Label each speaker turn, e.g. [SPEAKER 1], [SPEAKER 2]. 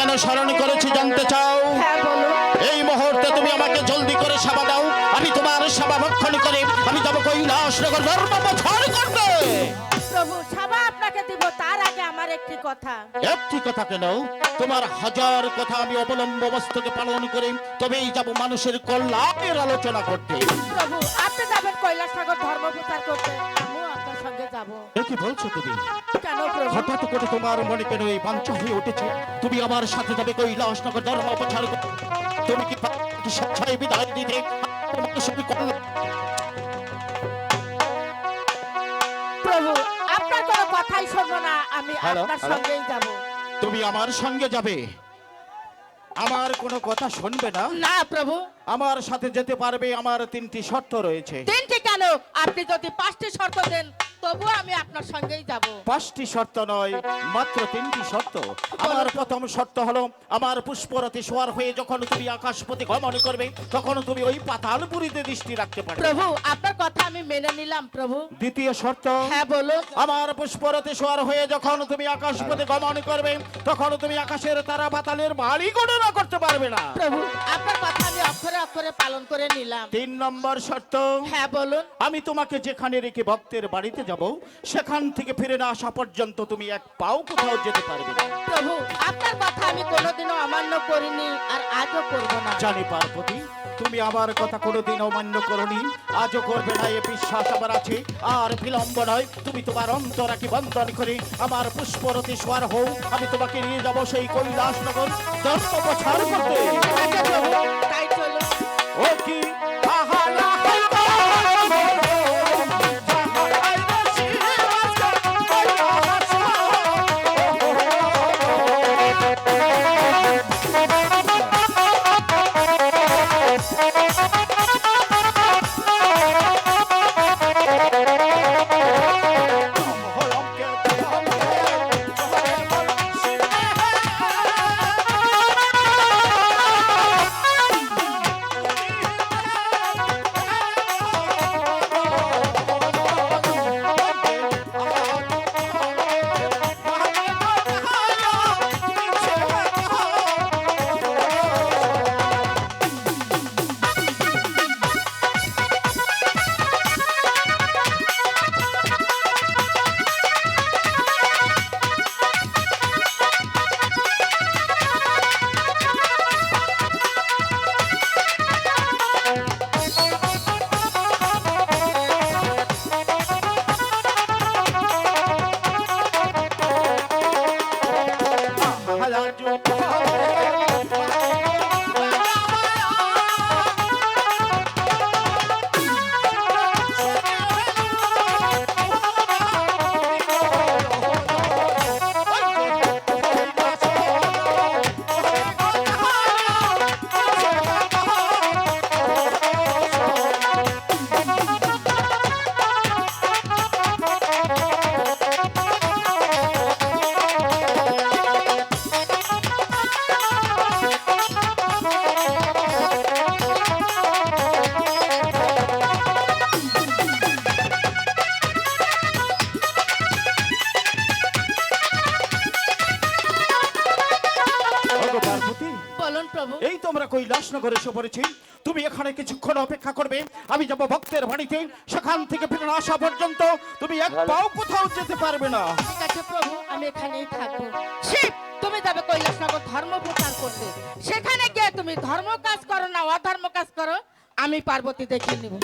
[SPEAKER 1] কেন স্মরণ করেছি জানতে চাও?
[SPEAKER 2] হ্যাঁ
[SPEAKER 1] এই মুহূর্তে তুমি আমাকে জলদি করে সেবা দাও। আমি তোমার সেবা ভক্ষণ করে। আমি যাব কৈলাস নগর ধর্ম প্রচার করতে
[SPEAKER 2] প্রভু আপনাকে দিব তার আগে আমার একটি কথা।
[SPEAKER 1] একটি কথা কেন? তোমার হাজার কথা আমি অবলম্ব পালন করে। তবেই যাব মানুষের কল্যাণের আলোচনা করতে।
[SPEAKER 2] প্রভু আপনি যাবেন কৈলাসনগর ধর্ম প্রচার করতে। আমিও আপনার সঙ্গে যাব।
[SPEAKER 1] এ কি বলছো তুমি?
[SPEAKER 2] কেন প্রভু?
[SPEAKER 1] হঠাৎ করে তোমার মনে কেন এই বাঞ্ছা হয়ে উঠেছে? তুমি আমার সাথে যাবে কৈলাস ধর্ম প্রচার তুমি কি স্বেচ্ছায় বিদায় দিতে? মানুষের কল্যাণ
[SPEAKER 2] প্রভু আপনার কোনো কথাই শুনব না। আমি আপনার সঙ্গেই যাব।
[SPEAKER 1] তুমি আমার সঙ্গে যাবে। আমার কোনো কথা শুনবে না?
[SPEAKER 2] না প্রভু।
[SPEAKER 1] আমার সাথে যেতে পারবে আমার তিনটি শর্ত রয়েছে।
[SPEAKER 2] তিনটি কেন? আপনি যদি পাঁচটি শর্ত দেন তবু আমি আপনার সঙ্গেই যাব।
[SPEAKER 1] পাঁচটি শর্ত নয় মাত্র তিনটি শর্ত। আমার প্রথম শর্ত হলো আমার পুষ্পরতি সোয়ার হয়ে যখন তুমি আকাশপতি গমন করবে তখন তুমি ওই পাতালপুরীতে দৃষ্টি রাখতে পারবে।
[SPEAKER 2] প্রভু আপনার কথা আমি মেনে নিলাম প্রভু।
[SPEAKER 1] দ্বিতীয় শর্ত
[SPEAKER 2] হ্যাঁ বলুন।
[SPEAKER 1] আমার পুষ্পরতি সোয়ার হয়ে যখন তুমি গমন করবে তখন তুমি আকাশের তারা পাতালের বাড়ি গণনা করতে পারবে না।
[SPEAKER 2] প্রভু আপনার কথা আমি অক্ষরে অক্ষরে পালন করে নিলাম।
[SPEAKER 1] তিন নম্বর শর্ত
[SPEAKER 2] হ্যাঁ বলুন।
[SPEAKER 1] আমি তোমাকে যেখানে রেখে ভক্তের বাড়িতে যাব। সেখান থেকে ফিরে না আসা পর্যন্ত তুমি এক পাও কোথাও যেতে পারবে না।
[SPEAKER 2] প্রভু আপনার কথা আমি কোনোদিনও অমান্য করিনি আর আজও করব না।
[SPEAKER 1] জানি পার্বতী তুমি আমার কথা কোনোদিন অমান্য করনি। আজও করবে না এ বিশ্বাস আমার আছে। আর বিলম্ব নয় তুমি তোমার অন্তরাকে বন্ধন করে আমার পুষ্পরতি সোয়ার হও। আমি তোমাকে নিয়ে যাব সেই কৈলাস নগর ধর্ম প্রচার করতে
[SPEAKER 2] আচ্ছা তাই চলুন।
[SPEAKER 1] ও কি? তোমরা কৈলাশ নগরে এসে পড়েছি। তুমি এখানে কিছুক্ষণ অপেক্ষা করবে। আমি যাব ভক্তের বাড়িতে। সেখান থেকে ফিরে আসা পর্যন্ত তুমি এক পাও কোথাও যেতে পারবে না।
[SPEAKER 2] ঠিক আছে প্রভু আমি এখানেই থাকব। শিব তুমি যাবে কৈলাসনগর ধর্ম প্রচার করতে। সেখানে গিয়ে তুমি ধর্ম কাজ করো না অধর্ম কাজ করো। আমি পার্বতী দেখে নিব।